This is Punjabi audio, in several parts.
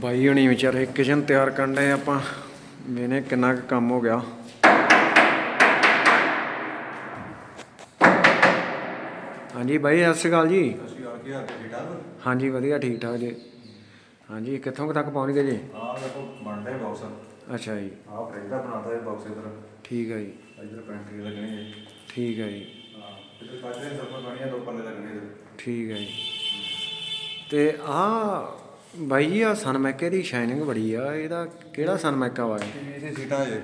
ਬਾਈ ਹੁਣੀ ਵਿਚਾਰੇ ਕਿਚਨ ਤਿਆਰ ਕਰਨ ਡਏ ਆਪਾਂ। ਮੈਨੇ ਕਿੰਨਾ ਕੁ ਕੰਮ ਹੋ ਗਿਆ। ਹਾਂਜੀ ਬਾਈ ਸਤਿ ਸ਼੍ਰੀ ਅਕਾਲ ਜੀ। ਆ ਕੇ ਆ ਕੇ ਠੀਕ ਠਾਕ ਹਾਂਜੀ ਵਧੀਆ ਠੀਕ ਠਾਕ ਜੀ। ਹਾਂਜੀ ਕਿੱਥੋਂ ਕੁ ਤੱਕ ਪਹੁੰਚ ਗਏ ਜੀ? ਆ ਦੇਖੋ ਬਣਦਾ ਹੈ ਬਾਕਸ ਅੱਛਾ ਜੀ। ਆ ਫ੍ਰਿਜ ਦਾ ਬਣਾਤਾ ਹੈ ਬਾਕਸ ਇਧਰ। ਠੀਕ ਹੈ ਜੀ। ਇਧਰ ਪੈਂਟਰੀ ਲੱਗਣੀ ਹੈ। ਠੀਕ ਹੈ ਜੀ। ਹਾਂ ਇਧਰ ਪਾਸੇ ਸਰਫ ਬਣੀਆਂ ਦੋ ਪੱਲੇ ਲੱਗਣੇ ਇਧਰ। ਠੀਕ ਹੈ ਜੀ। ਤੇ ਆ ਬਾਈ ਜੀ ਆ ਸਨਮੈਕੇ ਦੀ ਸ਼ਾਈਨਿੰਗ ਬੜੀ ਆ ਇਹਦਾ ਕਿਹੜਾ ਸਨਮੈਕਾ ਵਾ ਇਹ? ਇਹ ਸੀਟਾਂ ਜੇ।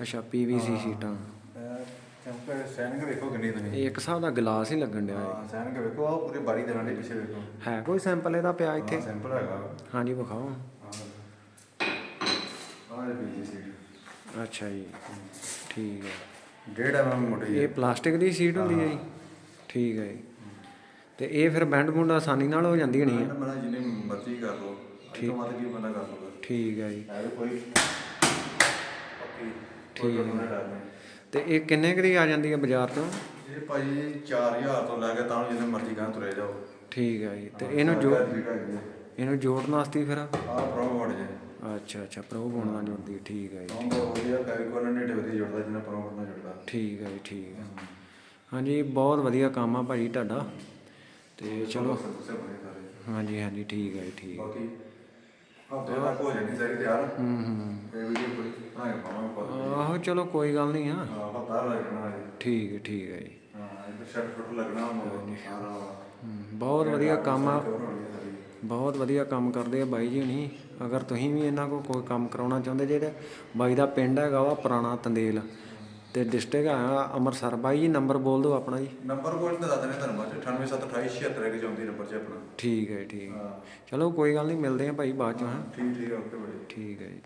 ਅੱਛਾ ਪੀਵੀਸੀ ਸ਼ੀਟਾਂ। ਚੰਪਰ ਸੈਨਿਕ ਵੇਖੋ ਕਿੰਨੀ ਤੁਸੀਂ। ਇਹ ਇੱਕ ਹਿਸਾਬ ਦਾ ਗਲਾਸ ਹੀ ਲੱਗਣ ਡਿਆ ਇਹ। ਹਾਂ ਸੈਨਿਕ ਵੇਖੋ ਆ ਪੂਰੀ ਬਾਰੀ ਦੇ ਨਾਲ ਪਿੱਛੇ ਵੇਖੋ। ਹੈ ਕੋਈ ਸੈਂਪਲ ਇਹਦਾ ਪਿਆ ਇੱਥੇ? ਸੈਂਪਲ ਹੈਗਾ। ਹਾਂਜੀ ਵਿਖਾਓ। ਆ ਇਹ ਸੀਟ ਅੱਛਾ ਜੀ ਠੀਕ ਹੈ। ਡੇਢ ਐਮਐਮ ਮੋਟੀ ਇਹ ਪਲਾਸਟਿਕ ਦੀ ਸ਼ੀਟ ਹੁੰਦੀ ਹੈ। ਜੀ? ਠੀਕ ਹੈ ਜੀ। ਤੇ ਇਹ ਫਿਰ ਬੈਂਡ ਬੁੰਡ ਆਸਾਨੀ ਨਾਲ ਹੋ ਜਾਂਦੀ ਹੋਣੀ ਹੈ ਮਨਾ ਜਿੰਨੇ ਮਰਜ਼ੀ ਕਰ ਲਓ ਅੱਜ ਤੋਂ ਵੱਧ ਕੀ ਬੰਦਾ ਕਰ ਲਊਗਾ ਠੀਕ ਹੈ ਜੀ। ਹੈ ਕੋਈ ਠੀਕ ਹੈ। ਹੈ ਨਹੀਂ। ਤੇ ਇਹ ਕਿੰਨੇ ਕੁ ਦੀ ਆ ਜਾਂਦੀ ਹੈ ਬਾਜ਼ਾਰ ਤੋਂ? ਇਹ ਭਾਜੀ 4000 ਤੋਂ ਲੈ ਕੇ ਤਾਂ ਜਿੰਨੇ ਮਰਜ਼ੀ ਗਾਂ ਤੁਰੇ ਜਾਓ। ਠੀਕ ਹੈ ਜੀ। ਤੇ ਇਹਨੂੰ ਜੋ ਇਹਨੂੰ ਜੋੜਨ ਵਾਸਤੇ ਫਿਰ? ਆ ਪ੍ਰੋ ਮੋਡ ਜੇ। ਅੱਛਾ ਅੱਛਾ ਪ੍ਰੋ ਬੋਨ ਨਾਲ ਜੁੜਦੀ ਹੈ, ਠੀਕ ਹੈ ਜੀ। ਵਧੀਆ ਨੇ ਜੁੜਦਾ ਜਿੰਨਾ ਪ੍ਰੋ ਨਾਲ ਜੁੜਦਾ। ਠੀਕ ਹੈ ਜੀ ਠੀਕ ਹੈ ਹਾਂਜੀ ਬਹੁਤ ਵਧੀਆ ਕੰਮ ਆ ਭਾਜੀ ਤੁਹਾਡਾ। ਤੇ ਚਲੋ। ਹਾਂਜੀ ਹਾਂਜੀ ਠੀਕ ਹੈ ਠੀਕ ਬਾਕੀ ਆਹੋ ਚਲੋ ਕੋਈ ਗੱਲ ਨਹੀਂ ਆ। ਠੀਕ ਹੈ ਠੀਕ ਹੈ ਜੀ। ਹਾਂ ਇਹ ਸ਼ਰਟ ਫੁੱਟ ਲੱਗਣਾ ਹੁੰਦਾ ਸਾਰਾ। ਹਮ, ਬਹੁਤ ਵਧੀਆ ਕੰਮ ਆ। ਬਹੁਤ ਵਧੀਆ ਕੰਮ ਕਰਦੇ ਆ ਬਾਈ ਜੀ ਹੁਣੀ। ਅਗਰ ਤੁਸੀਂ ਵੀ ਇਹਨਾਂ ਕੋਲ ਕੋਈ ਕੰਮ ਕਰਾਉਣਾ ਚਾਹੁੰਦੇ ਜਿਹੜੇ ਬਾਈ ਦਾ ਪਿੰਡ ਹੈਗਾ ਵਾ ਪੁਰਾਣਾ ਤੰਦੇਲ ਤੇ ਡਿਸਟ੍ਰਿਕਟ ਹੈਗਾ ਅੰਮ੍ਰਿਤਸਰ। ਬਾਈ ਜੀ ਨੰਬਰ ਬੋਲ ਦਿਓ ਆਪਣਾ ਜੀ। ਨੰਬਰ ਕੋਲ ਤੇ ਦੱਸ ਦੇਣੇ ਤੁਹਾਨੂੰ ਬਾਅਦ 987286 ਚੌਂਦੀ ਨੰਬਰ 'ਚ ਆਪਣਾ। ਠੀਕ ਹੈ ਠੀਕ। ਚਲੋ ਕੋਈ ਗੱਲ ਨਹੀਂ ਮਿਲਦੇ ਆ ਭਾਈ ਬਾਅਦ ਚ ਹਾਂ। ਠੀਕ ਠੀਕ ਓਕੇ ਬੜੀ ਠੀਕ ਹੈ ਜੀ।